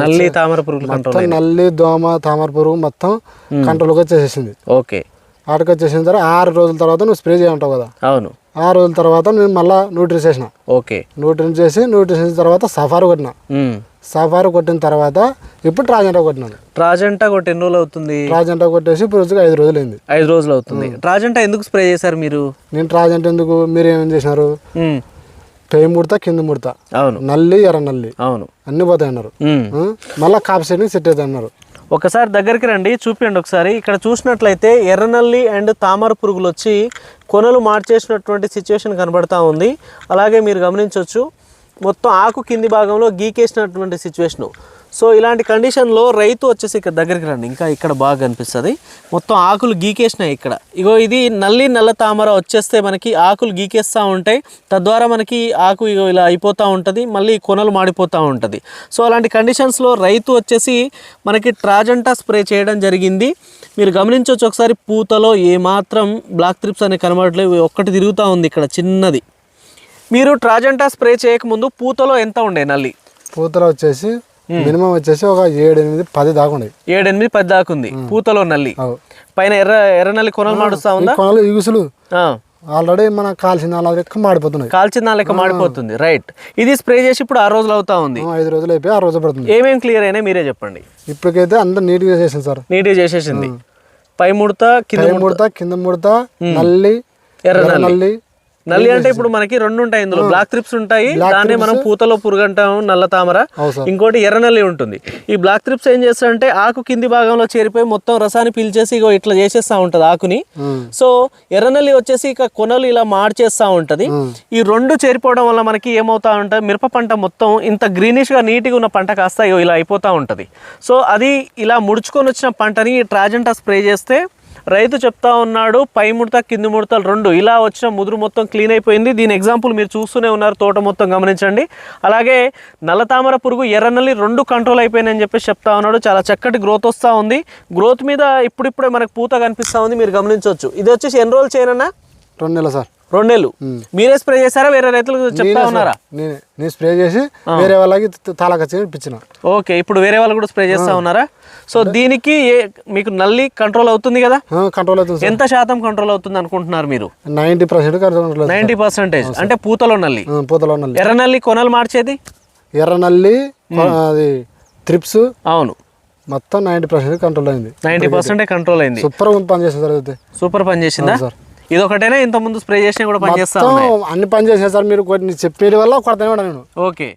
నల్లి తామర పురుగులు కంట్రోల్ నల్లి దోమ తామర పురుగు మొత్తం కంట్రోల్కి వచ్చేసేసింది. ఓకే. ఆటకు వచ్చేసిన తర్వాత ఆరు రోజుల తర్వాత నువ్వు స్ప్రే చేయమంటావు కదా. అవును. ఆరు రోజుల తర్వాత నేను మళ్ళీ న్యూట్రిస్ చేసిన. ఓకే. న్యూట్రిన్ చేసి న్యూట్రిన్ చేసిన తర్వాత సఫారు కొట్టిన. సఫారు కొట్టిన తర్వాత ఇప్పుడు ట్రాజెంటా కొట్టినాను. ట్రాజెంటా కొట్టి ఎన్ని రోజులు అవుతుంది? ట్రాజెంటా కొట్టేసి ఇప్పుడు రోజుకి ఐదు రోజులు అయింది. ఐదు రోజులు అవుతుంది. ట్రాజెంటా ఎందుకు స్ప్రే చేశారు మీరు? నేను ట్రాజెంట్ ఎందుకు? మీరు ఏమేం చేసినారు? పై ముడత కింద ముడత. అవును. నల్లి ఎర్ర నల్లి. అవును. అన్ని పోతాయి అన్నారు? మళ్ళా కాపు సెట్టింగ్ సెట్ అవుతాయి అన్నారు. ఒకసారి దగ్గరికి రండి చూపించండి ఒకసారి. ఇక్కడ చూసినట్లయితే ఎర్రనల్లి అండ్ తామర పురుగులు వచ్చి కొనలు మార్చేసినటువంటి సిచ్యువేషన్ కనబడతా ఉంది. అలాగే మీరు గమనించవచ్చు మొత్తం ఆకు కింది భాగంలో గీకేసినటువంటి సిచ్యువేషను సో ఇలాంటి కండిషన్లో రైతు వచ్చేసి ఇక్కడ దగ్గరికి రండి. ఇంకా ఇక్కడ బాగా కనిపిస్తుంది మొత్తం ఆకులు గీకేసినాయి ఇక్కడ. ఇగో ఇది నల్లి నల్ల తామర వచ్చేస్తే మనకి ఆకులు గీకేస్తూ ఉంటాయి. తద్వారా మనకి ఆకు ఇగో ఇలా అయిపోతూ ఉంటుంది. మళ్ళీ కొనలు మాడిపోతూ ఉంటుంది. సో అలాంటి కండిషన్స్లో రైతు వచ్చేసి మనకి ట్రాజంటా స్ప్రే చేయడం జరిగింది. మీరు గమనించవచ్చు ఒకసారి పూతలో ఏమాత్రం బ్లాక్ త్రిప్స్ అనేవి కనబడట్లేదు ఒక్కటి తిరుగుతూ ఉంది ఇక్కడ చిన్నది. మీరు ట్రాజంటా స్ప్రే చేయకముందు పూతలో ఎంత ఉండే నల్లి? పూతలో వచ్చేసి మినిమం వచ్చేసి ఒక ఏడు ఎనిమిది పది దాకా ఉన్నాయి. ఏడెనిమిది పది దాకా ఉంది. పూతలో నల్లి. పైన ఎర్ర ఎర్ర నల్లి కొనలు మాడుస్తా ఉందా? కొనలు ఇగుసులు. ఆల్రెడీ మన కాల్చిన అలా లెక్క మాడిపోతున్నాయి. కాల్చిన లెక్క మాడిపోతుంది. రైట్ ఇది స్ప్రే చేసి ఇప్పుడు ఆరు రోజులు అవుతా ఉంది. ఐదు రోజులు అయిపోయి ఆ రోజు పడుతుంది. ఏమేం క్లియర్ అయినా మీరే చెప్పండి. ఇప్పటికైతే అంత నీట్గా చేసింది సార్. నీట్గా చేసేసింది. పై ముడత కింద ముడత. కింద ముడత నల్లి ఎర్ర ఎర్ర నల్లి నల్లి అంటే ఇప్పుడు మనకి రెండు ఉంటాయి ఇందులో. బ్లాక్ త్రిప్స్ ఉంటాయి. దాన్ని మనం పూతలో పురుగు అంటాం నల్ల తామర. ఇంకోటి ఎర్ర నల్లి ఉంటుంది. ఈ బ్లాక్ త్రిప్స్ ఏం చేస్తారంటే ఆకు కింది భాగంలో చేరిపోయి మొత్తం రసాన్ని పీల్చేసి ఇగో ఇట్లా చేసేస్తా ఉంటది ఆకుని. సో ఎర్రనల్లి వచ్చేసి ఇక కొనలు ఇలా మార్చేస్తా ఉంటది. ఈ రెండు చేరిపోవడం వల్ల మనకి ఏమవుతా ఉంటుంది? మిరప పంట మొత్తం ఇంత గ్రీనిష్గా నీట్గా ఉన్న పంట కాస్త ఇగో ఇలా అయిపోతా ఉంటది. సో అది ఇలా ముడుచుకొని వచ్చిన పంటని ట్రాజెంటా స్ప్రే చేస్తే రైతు చెప్తా ఉన్నాడు పై ముడత కింది ముడతలు రెండు. ఇలా వచ్చిన ముదురు మొత్తం క్లీన్ అయిపోయింది. దీని ఎగ్జాంపుల్ మీరు చూస్తూనే ఉన్నారు తోట మొత్తం గమనించండి. అలాగే నల్లతామర పురుగు ఎర్రనల్లి రెండు కంట్రోల్ అయిపోయినాయని చెప్పేసి చెప్తా ఉన్నాడు. చాలా చక్కటి గ్రోత్ వస్తూ ఉంది. గ్రోత్ మీద ఇప్పుడిప్పుడే మనకు పూత కనిపిస్తూ ఉంది మీరు గమనించవచ్చు. ఇది వచ్చేసి ఎన్ని రోజులు చేయనన్నా? రెండు నెలలు సార్. రెండేళ్ళు. మీరే స్ప్రే చేశారా? వేరే రైతులకు చెప్తా ఉన్నారా? నేనే స్ప్రే చేసి వేరే వాళ్ళకి తాళకచ్చి ఇప్పించిన. ఓకే ఇప్పుడు వేరే వాళ్ళు కూడా స్ప్రే చేస్తా ఉన్నారా? సో దీనికి ఏ మీకు నల్లి కంట్రోల్ అవుతుంది కదా? కంట్రోల్ అవుతుంది ఎంత శాతం కంట్రోల్ అవుతుంది అనుకుంటున్నారు మీరు? Ninety percent control ninety percentage. అంటే పూతలో నల్లి. పూతలో నల్లి. ఎర్ర నల్లి కొనలు మార్చేది? ఎర్ర నల్లి అది త్రిప్స్ అవును. మొత్తం నైంటీ పర్సెంట్ కంట్రోల్ అయింది. నైంటీ పర్సెంటే కంట్రోల్ అయింది. సూపర్ పని చేసింది సూపర్ పని చేసిందా? సార్. ఇది ఒకటేనా ఇంత ముందు స్ప్రే చేసినా కూడా పని చేస్తా మొత్తం అన్ని పని చేసిన సార్. మీరు కొన్ని చెప్పేది వల్ల కొడతానే నేను. ఓకే.